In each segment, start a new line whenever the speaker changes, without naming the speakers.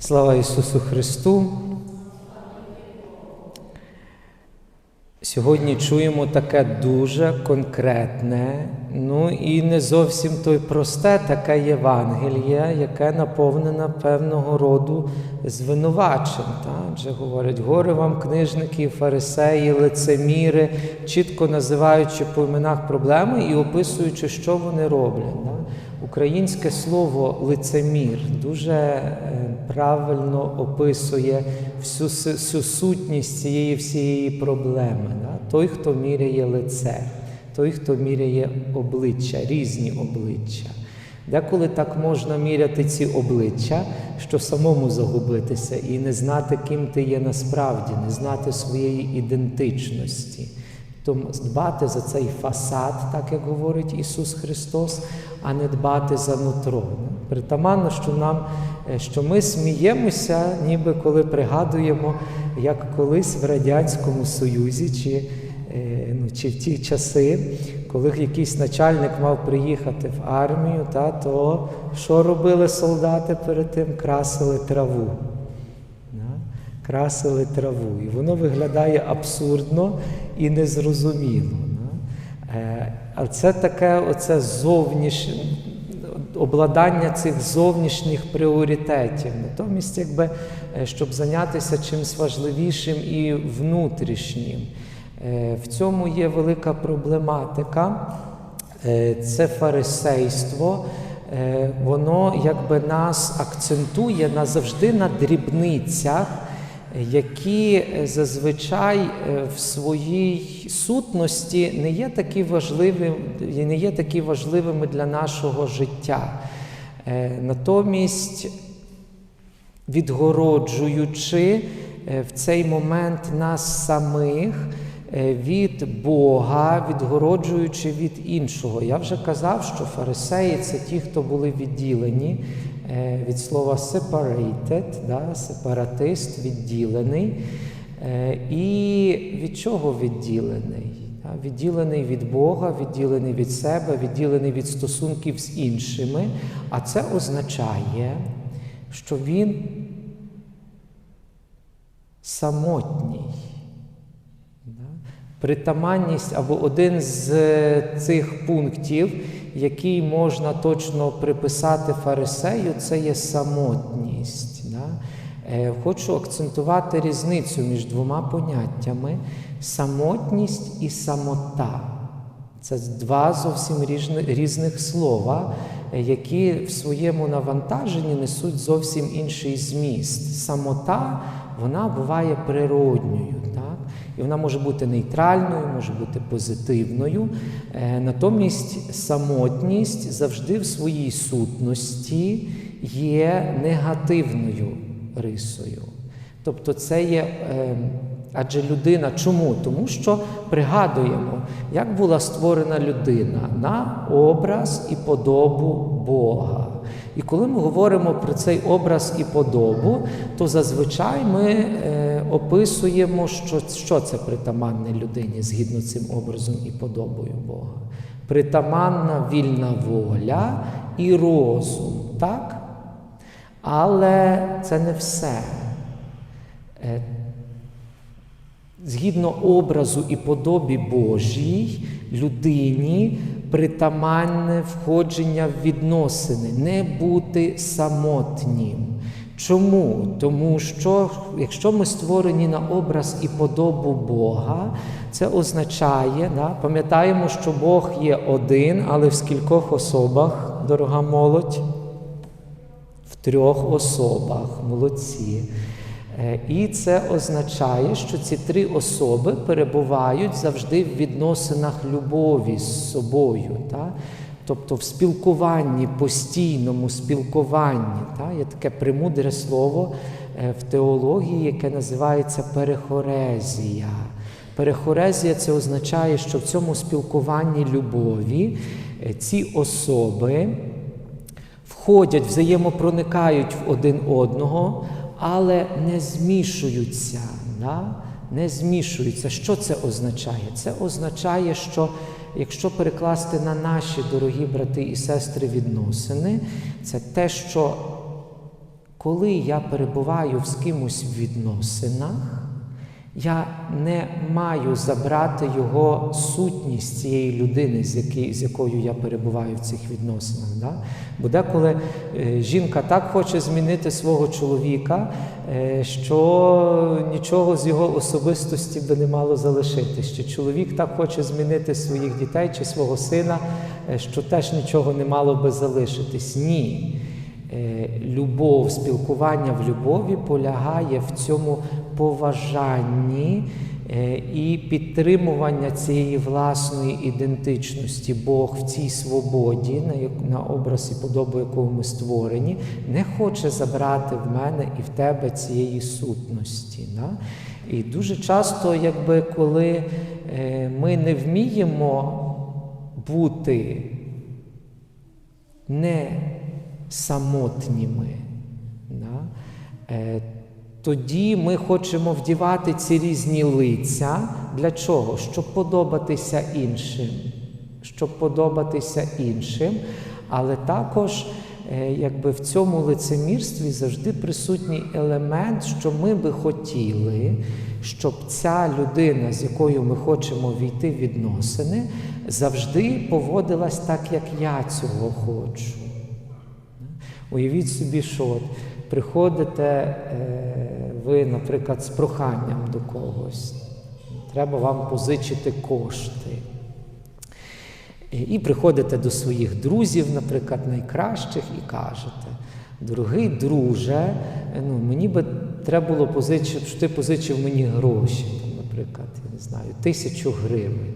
Слава Ісусу Христу! Сьогодні чуємо таке дуже конкретне, ну і не зовсім то й просте таке Євангеліє, яке наповнене певного роду звинувачень. Адже говорять, горе вам, книжники, фарисеї, лицеміри, чітко називаючи по іменах проблеми і описуючи, що вони роблять. Та? Українське слово лицемір дуже е, правильно описує всю, всю сутність цієї всієї проблеми. Да? Той, хто міряє лице, той, хто міряє обличчя, різні обличчя. Деколи так можна міряти ці обличчя, що самому загубитися і не знати, ким ти є насправді, не знати своєї ідентичності. Тому дбати за цей фасад, так як говорить Ісус Христос, а не дбати за нутро. Притаманно, що нам, е, що ми сміємося, ніби коли пригадуємо, як колись в Радянському Союзі, чи, е, ну, чи в ті часи, коли якийсь начальник мав приїхати в армію, та, то що робили солдати перед тим? Красили траву. Красили траву. І воно виглядає абсурдно і незрозуміло. Е, А це таке оце зовнішнє обладнання цих зовнішніх пріоритетів. Натомість, якби, е, щоб зайнятися чимось важливішим і внутрішнім. Е, В цьому є велика проблематика. Е, Це фарисейство. Е, Воно якби нас акцентує назавжди на дрібницях, е, які е, зазвичай е, в своїй сутності не є такі важливі, не є такі важливими для нашого життя. Е, Натомість відгороджуючи в цей момент нас самих від Бога, відгороджуючи від іншого. Я вже казав, що фарисеї це ті, хто були відділені від слова separated, да, сепаратист, відділений. Е, І від чого відділений? Відділений від Бога, відділений від себе, відділений від стосунків з іншими. А це означає, що він самотній. Притаманність або один з цих пунктів, який можна точно приписати фарисею, це є самотність. Да? Е, Хочу акцентувати різницю між двома поняттями самотність і самота. Це два зовсім різних слова, е, які в своєму навантаженні несуть зовсім інший зміст. Самота вона буває природньою? І вона може бути нейтральною, може бути позитивною. Е, Натомість самотність завжди в своїй сутності є негативною рисою. Тобто це є. Е, Адже людина чому? Тому що пригадуємо, як була створена людина на образ і подобу Бога. І коли ми говоримо про цей образ і подобу, то зазвичай ми е, описуємо, що, що це притаманне людині згідно цим образом і подобою Бога. Притаманна вільна воля і розум, так? Але це не все. Е, Згідно образу і подобі Божій, людині притаманне входження в відносини, не бути самотнім. Чому? Тому що якщо ми створені на образ і подобу Бога, це означає, да, пам'ятаємо, що Бог є один, але в скількох особах, дорога молодь? В трьох особах, молодці. Е, І це означає, що ці три особи перебувають завжди в відносинах любові з собою. Та? Тобто в спілкуванні, постійному спілкуванні. Та? Є таке премудре слово е, в теології, яке називається перехорезія. Перехорезія це означає, що в цьому спілкуванні любові е, ці особи входять, взаємопроникають в один одного, але не змішуються. Да? Не змішуються. Що це означає? Це означає, що якщо перекласти на наші дорогі брати і сестри відносини, це те, що коли я перебуваю з кимось в відносинах, я не маю забрати його сутність цієї людини, з, якої, з якою я перебуваю в цих відносинах. Да? Бо деколи е, жінка так хоче змінити свого чоловіка, е, що нічого з його особистості би не мало залишитись. Чи чоловік так хоче змінити своїх дітей чи свого сина, е, що теж нічого не мало би залишитись. Ні. Любов, спілкування в любові полягає в цьому поважанні е, і підтримування цієї власної ідентичності. Бог в цій свободі, на образ і подобу якого ми створені, не хоче забрати в мене і в тебе цієї сутності. І дуже часто, якби коли е, ми не вміємо бути не самотніми. Тоді ми хочемо вдівати ці різні лиця. Для чого? Щоб подобатися іншим. Щоб подобатися іншим. Але також е, якби в цьому лицемірстві завжди присутній елемент, що ми би хотіли, щоб ця людина, з якою ми хочемо війти в відносини, завжди поводилась так, як я цього хочу. Уявіть собі, що приходите е, ви, наприклад, з проханням до когось, треба вам позичити кошти. І- приходите до своїх друзів, наприклад, найкращих, і кажете: дорогий друже, ну, мені би треба було позичити, щоб ти позичив мені гроші, наприклад, я не знаю, тисячу гривень.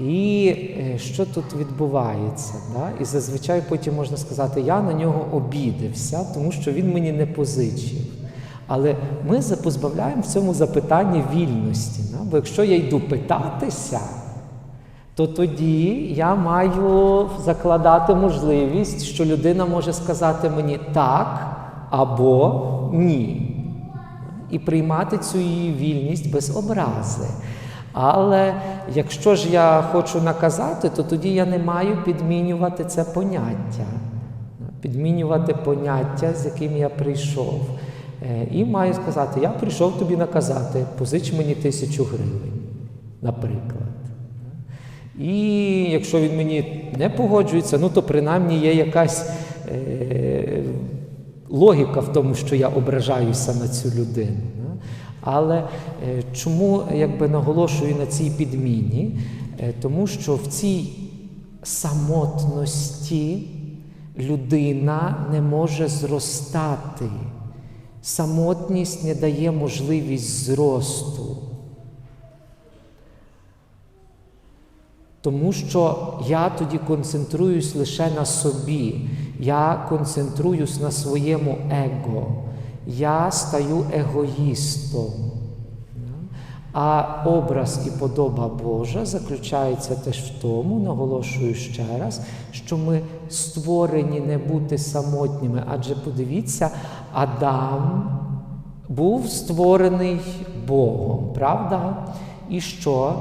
І е, що тут відбувається? Да? І зазвичай потім можна сказати, я на нього обідався, тому що він мені не позичив. Але ми позбавляємо в цьому запитанні вільності. Да? Бо якщо я йду питатися, то тоді я маю закладати можливість, що людина може сказати мені так або ні. І приймати цю її вільність без образи. Але якщо ж я хочу наказати, то тоді я не маю підмінювати це поняття, підмінювати поняття, з яким я прийшов. Е, І маю сказати, я прийшов тобі наказати, позич мені тисячу гривень, наприклад. І якщо він мені не погоджується, ну то принаймні є якась е, логіка в тому, що я ображаюся на цю людину. Але е, чому якби наголошую на цій підміні? Е, тому що в цій самотності людина не може зростати. Самотність не дає можливість зросту. Тому що я тоді концентруюсь лише на собі, я концентруюсь на своєму его, я стаю егоїстом. А образ і подоба Божа заключається теж в тому, наголошую ще раз, що ми створені не бути самотніми. Адже подивіться, Адам був створений Богом, правда? І що?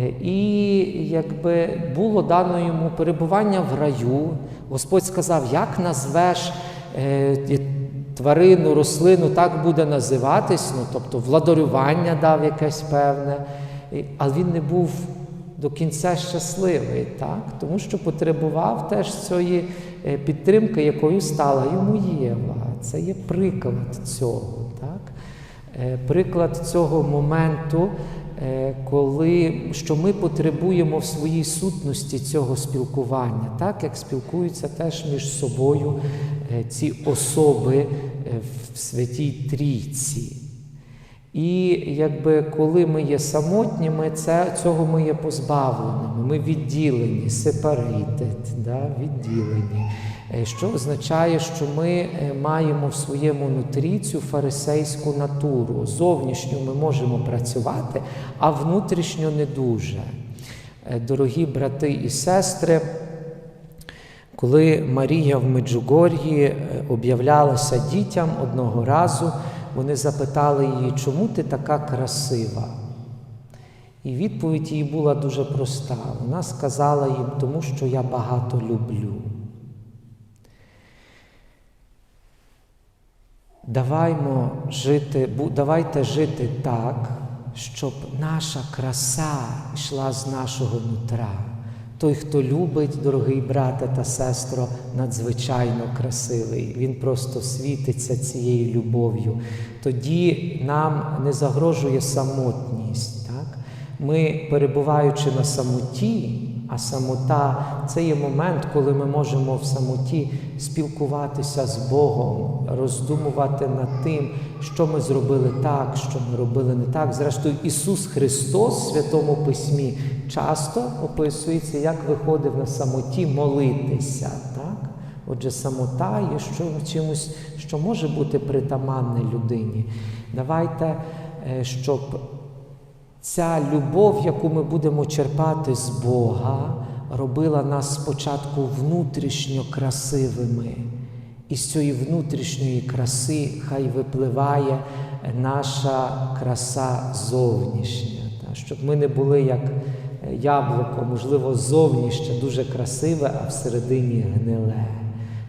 Е, І якби було дано йому перебування в раю, Господь сказав, як назвеш е, тварину, рослину, так буде називатись, ну, тобто владарювання дав якесь певне, але він не був до кінця щасливий, так? тому що потребував теж цієї е, підтримки, якою стала йому Єва. Це є приклад цього. Так? Е, Приклад цього моменту, е, коли що ми потребуємо в своїй сутності цього спілкування, так як спілкуються теж між собою ці особи в Святій Трійці. І якби коли ми є самотніми, це, цього ми є позбавленими. Ми відділені, separated, да, відділені. Е, Що означає, що ми е, маємо в своєму нутрі цю фарисейську натуру. Зовнішньо ми можемо працювати, а внутрішньо не дуже. Е, Дорогі брати і сестри, коли Марія в Меджугор'ї е, об'являлася дітям одного разу, вони запитали її, чому ти така красива? І відповідь її була дуже проста. Вона сказала їм, тому що я багато люблю. Даваймо жити, давайте жити так, щоб наша краса йшла з нашого нутра. Той, хто любить, дорогий брате та сестро, надзвичайно красивий. Він просто світиться цією любов'ю. Тоді нам не загрожує самотність. Так? Ми, перебуваючи на самоті, а самота це є момент, коли ми можемо в самоті спілкуватися з Богом, роздумувати над тим, що ми зробили так, що ми робили не так. Зрештою, Ісус Христос в Святому Письмі часто описується, як виходив на самоті молитися. Так? Отже, самота є що- чимось, що може бути притаманне людині. Давайте, е, щоб Ця любов, яку ми будемо черпати з Бога, робила нас спочатку внутрішньо красивими. І з цієї внутрішньої краси хай випливає наша краса зовнішня. Щоб ми не були як е, яблуко, можливо, зовні ще дуже красиве, а всередині гниле.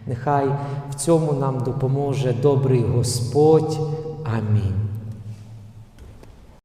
Нехай в цьому нам допоможе добрий Господь. Амінь.